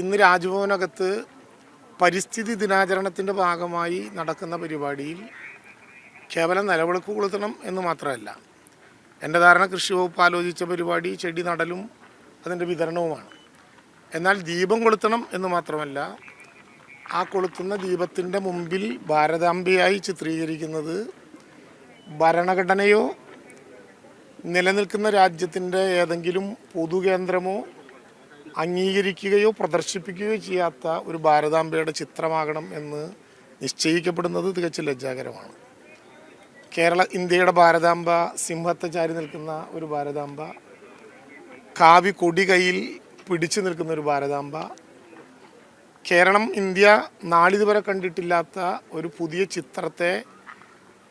ഇന്ന് രാജ്ഭവനകത്ത് പരിസ്ഥിതി ദിനാചരണത്തിന്റെ ഭാഗമായി നടക്കുന്ന പരിപാടിയിൽ കേവലം നിലവിളക്ക് കൊളുത്തണം എന്ന് മാത്രമല്ല എന്റെ ധാരണ കൃഷി വകുപ്പ് ആലോചിച്ച പരിപാടി ചെടി നടലും അതിന്റെ വിതരണവുമാണ്. എന്നാൽ ദീപം കൊളുത്തണം എന്ന് മാത്രമല്ല ആ കൊളുത്തുന്ന ദീപത്തിന്റെ മുമ്പിൽ ഭാരതാംബയായി ചിത്രീകരിക്കുന്നത് ഭരണഘടനയോ നിലനിൽക്കുന്ന രാജ്യത്തിന്റെ ഏതെങ്കിലും പൊതുകേന്ദ്രമോ അംഗീകരിക്കുകയോ പ്രദർശിപ്പിക്കുകയോ ചെയ്യാത്ത ഒരു ഭാരതാംബയുടെ ചിത്രമാകണം എന്ന് നിശ്ചയിക്കപ്പെടുന്നത് തികച്ചും ലജ്ജാകരമാണ്. കേരള ഇന്ത്യയുടെ ഭാരതാംബ സിംഹത്തെ ചാരി നിൽക്കുന്ന ഒരു ഭാരതാംബ കാവി കൊടി കയ്യിൽ പിടിച്ചു നിൽക്കുന്ന ഒരു ഭാരതാംബ കേരളം ഇന്ത്യ നാളിതുവരെ കണ്ടിട്ടില്ലാത്ത ഒരു പുതിയ ചിത്രത്തെ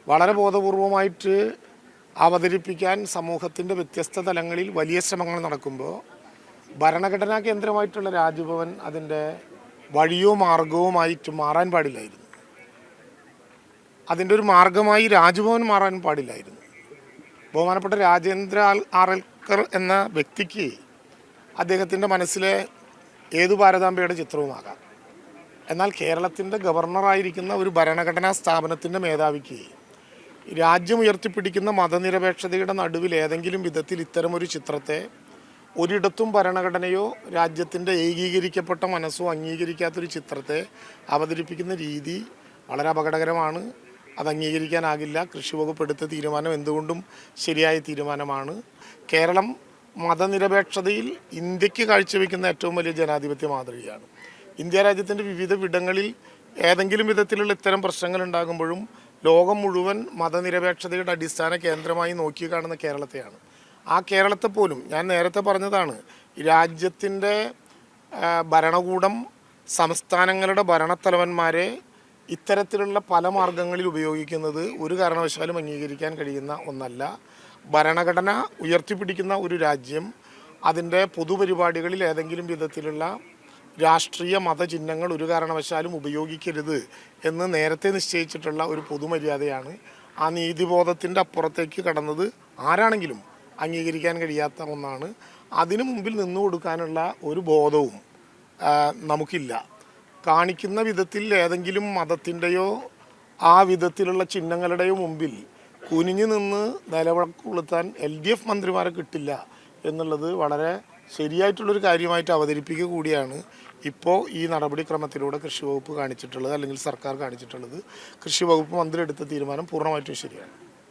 വളരെ ബോധപൂർവമായിട്ട് അവതരിപ്പിക്കാൻ സമൂഹത്തിന്റെ വ്യത്യസ്ത തലങ്ങളിൽ വലിയ ശ്രമങ്ങൾ നടക്കുമ്പോൾ ഭരണഘടനാ കേന്ദ്രമായിട്ടുള്ള രാജ്ഭവൻ അതിന്റെ വഴിയോ മാർഗവുമായിട്ട് മാറാൻ പാടില്ലായിരുന്നു. അതിന്റെ ഒരു മാർഗമായി രാജ്ഭവൻ മാറാൻ പാടില്ലായിരുന്നു. ബഹുമാനപ്പെട്ട രാജേന്ദ്ര ആറൽക്കർ എന്ന വ്യക്തിക്ക് അദ്ദേഹത്തിന്റെ മനസ്സിലെ ഏതു ഭാരതാംബയുടെ ചിത്രവുമാകാം. എന്നാൽ കേരളത്തിന്റെ ഗവർണറായിരിക്കുന്ന ഒരു ഭരണഘടനാ സ്ഥാപനത്തിന്റെ മേധാവിക്ക് രാജ്യം ഉയർത്തിപ്പിടിക്കുന്ന മതനിരപേക്ഷതയുടെ നടുവിൽ ഏതെങ്കിലും വിധത്തിൽ ഇത്തരമൊരു ചിത്രത്തെ ഒരിടത്തും ഭരണഘടനയോ രാജ്യത്തിന്റെ ഏകീകരിക്കപ്പെട്ട മനസ്സോ അംഗീകരിക്കാത്തൊരു ചിത്രത്തെ അവതരിപ്പിക്കുന്ന രീതി വളരെ അപകടകരമാണ്. അത് അംഗീകരിക്കാനാകില്ല. കൃഷി വകുപ്പ് എടുത്ത തീരുമാനം എന്തുകൊണ്ടും ശരിയായ തീരുമാനമാണ്. കേരളം മതനിരപേക്ഷതയിൽ ഇന്ത്യയ്ക്ക് കാഴ്ചവെക്കുന്ന ഏറ്റവും വലിയ ജനാധിപത്യ മാതൃകയാണ്. ഇന്ത്യ രാജ്യത്തിന്റെ വിവിധ വിടങ്ങളിൽ ഏതെങ്കിലും വിധത്തിലുള്ള ഇത്തരം പ്രശ്നങ്ങൾ ഉണ്ടാകുമ്പോഴും ലോകം മുഴുവൻ മതനിരപേക്ഷതയുടെ അടിസ്ഥാന കേന്ദ്രമായി നോക്കി കാണുന്ന കേരളത്തെയാണ്. ആ കേരളത്തെ പോലും ഞാൻ നേരത്തെ പറഞ്ഞതാണ് രാജ്യത്തിന്റെ ഭരണകൂടം സംസ്ഥാനങ്ങളുടെ ഭരണത്തലവന്മാരെ ഇത്തരത്തിലുള്ള പല മാർഗങ്ങളിൽ ഉപയോഗിക്കുന്നത് ഒരു കാരണവശാലും അംഗീകരിക്കാൻ കഴിയുന്ന ഒന്നല്ല. ഭരണഘടന ഉയർത്തിപ്പിടിക്കുന്ന ഒരു രാജ്യം അതിന്റെ പൊതുപരിപാടികളിൽ ഏതെങ്കിലും വിധത്തിലുള്ള രാഷ്ട്രീയ മതചിഹ്നങ്ങൾ ഒരു കാരണവശാലും ഉപയോഗിക്കരുത് എന്ന് നേരത്തെ നിശ്ചയിച്ചിട്ടുള്ള ഒരു പൊതുമര്യാദയാണ് ആ നീതിബോധത്തിന്റെ അപ്പുറത്തേക്ക് കടന്നത് ആരാണെങ്കിലും. അംഗീകരിക്കാൻ കഴിയാത്ത ഒന്നാണ്. അതിനു മുമ്പിൽ നിന്നു കൊടുക്കാനുള്ള ഒരു ബോധവും നമുക്കില്ല. കാണിക്കുന്ന വിധത്തിൽ ഏതെങ്കിലും മതത്തിന്റെയോ ആ വിധത്തിലുള്ള ചിഹ്നങ്ങളുടെയോ മുമ്പിൽ കുനിഞ്ഞു നിന്ന് നിലവിളക്ക് കൊളുത്താൻ എൽ ഡി എഫ് മന്ത്രിമാരെ കിട്ടില്ല എന്നുള്ളത് വളരെ ശരിയായിട്ടുള്ളൊരു കാര്യമായിട്ട് അവതരിപ്പിക്കുക കൂടിയാണ് ഇപ്പോൾ ഈ നടപടിക്രമത്തിലൂടെ കൃഷി വകുപ്പ് കാണിച്ചിട്ടുള്ളത് അല്ലെങ്കിൽ സർക്കാർ കാണിച്ചിട്ടുള്ളത്. കൃഷി വകുപ്പ് മന്ത്രി എടുത്ത തീരുമാനം പൂർണമായിട്ടും ശരിയാണ്.